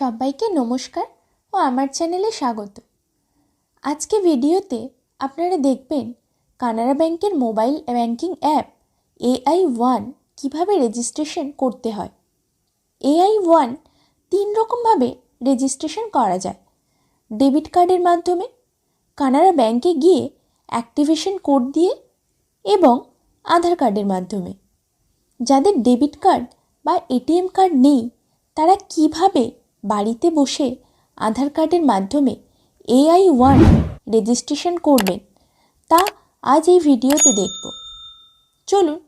সবাইকে নমস্কার ও আমার চ্যানেলে স্বাগত। আজকে ভিডিওতে আপনারা দেখবেন কানাড়া ব্যাংকের mobile banking app AI one কীভাবে রেজিস্ট্রেশন করতে হয়। এআই ওয়ান তিন রকমভাবে রেজিস্ট্রেশন করা যায়। ডেবিট কার্ডের মাধ্যমে কানাড়া ব্যাংকে গিয়ে অ্যাক্টিভেশন কোড দিয়ে এবং আধার কার্ডের মাধ্যমে। যাদের ডেবিট কার্ড বা এটিএম কার্ড নেই, তারা কীভাবে বাড়িতে বসে আধার কার্ডের মাধ্যমে এআই ওয়ান রেজিস্ট্রেশন করবেন, তা আজ এই ভিডিওতে দেখব। চলুন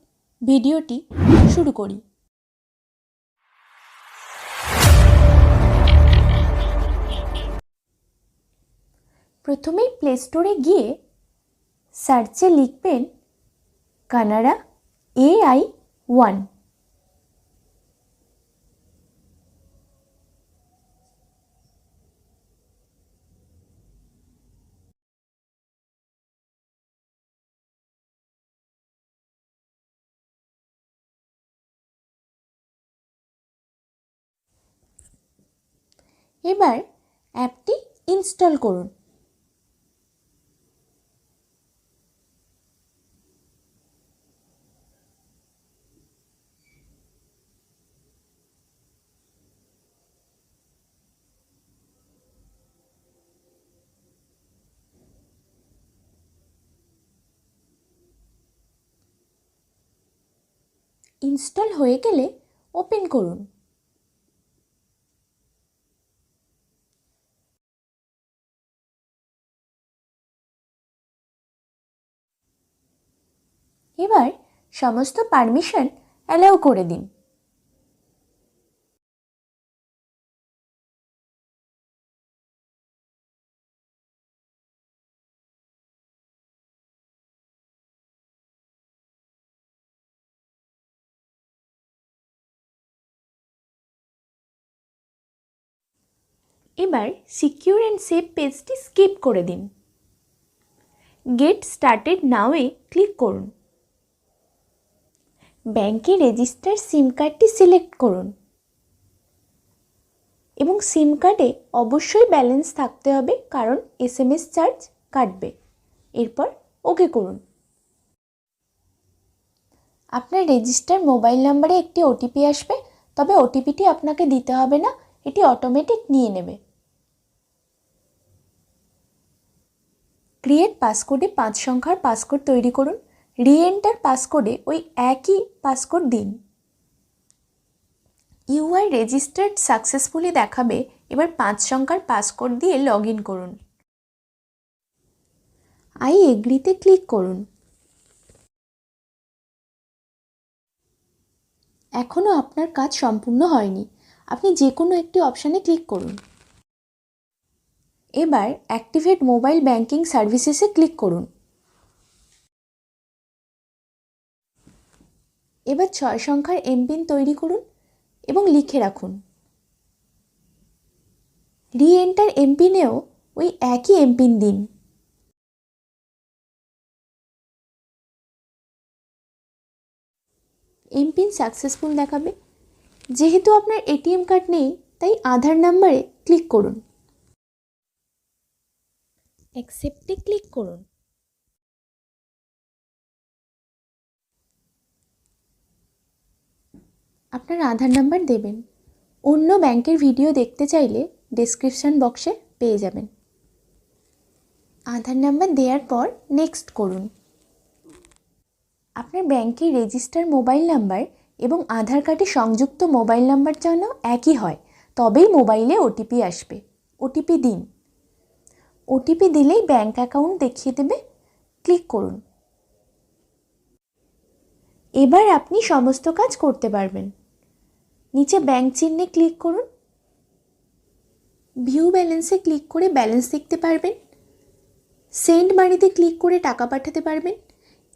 ভিডিওটি শুরু করি। প্রথমেই প্লে স্টোরে গিয়ে সার্চে লিখবেন কানাড়া এআই ওয়ান। এবার অ্যাপটি ইনস্টল করুন। ইনস্টল হয়ে গেলে ওপেন করুন। এবার সমস্ত পারমিশন অ্যালাউ করে দিন। এবার সিকিউর অ্যান্ড সেভ পেজটি স্কিপ করে দিন। গেট স্টার্টেড নাওয়ে ক্লিক করুন। ব্যাংকে রেজিস্টার সিম কার্ডটি সিলেক্ট করুন। এবং সিম কার্ডে অবশ্যই ব্যালেন্স থাকতে হবে, কারণ এস এম এস চার্জ কাটবে। এরপর ওকে করুন। আপনার রেজিস্টার মোবাইল নাম্বারে একটি ওটিপি আসবে, তবে ওটিপিটি আপনাকে দিতে হবে না, এটি অটোমেটিক নিয়ে নেবে। ক্রিয়েট পাসকোডে পাঁচ সংখ্যার পাসকোড তৈরি করুন। রি এন্টার পাসকোডে ওই একই পাসকোড দিন। ইউআই রেজিস্টার্ড সাকসেসফুলি দেখাবে, এবার পাঁচ সংখ্যার পাসকোড দিয়ে লগ ইন করুন আই এগ্রিতে ক্লিক করুন। এখনও আপনার কাজ সম্পূর্ণ হয়নি। আপনি যে কোনো একটি অপশানে ক্লিক করুন। এবার অ্যাক্টিভেট মোবাইল ব্যাংকিং সার্ভিসেসে ক্লিক করুন। এবার ছয় সংখ্যার এমপিন তৈরি করুন এবং লিখে রাখুন। রি এন্টার এমপিনেও ওই একই এমপিন দিন। এমপিন সাকসেসফুল দেখাবে। যেহেতু আপনার এটিএম কার্ড নেই, তাই আধার নাম্বারে ক্লিক করুন। অ্যাকসেপ্টে ক্লিক করুন। আপনার আধার নাম্বার দেবেন। অন্য ব্যাংকের ভিডিও দেখতে চাইলে ডেসক্রিপশান বক্সে পেয়ে যাবেন। আধার নাম্বার দেওয়ার পর নেক্সট করুন। আপনার ব্যাংকের রেজিস্টার মোবাইল নাম্বার এবং আধার কার্ডে সংযুক্ত মোবাইল নাম্বার যেন একই হয়, তবেই মোবাইলে ওটিপি আসবে। ওটিপি দিন। ওটিপি দিলেই ব্যাংক অ্যাকাউন্ট দেখিয়ে দেবে। ক্লিক করুন। এবার আপনি সমস্ত কাজ করতে পারবেন। নিচে ব্যাংক চিহ্নে ক্লিক করুন। ভিউ ব্যালেন্সে ক্লিক করে ব্যালেন্স দেখতে পারবেন। সেন্ড মানিতে ক্লিক করে টাকা পাঠাতে পারবেন।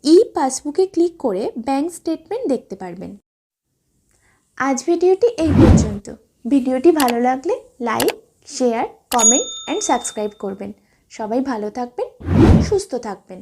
ই পাসবুকে ক্লিক করে ব্যাংক স্টেটমেন্ট দেখতে পারবেন। আজ ভিডিওটি এই পর্যন্ত। ভিডিওটি ভালো লাগলে like share comment and subscribe করবেন। সবাই ভালো থাকবেন, সুস্থ থাকবেন।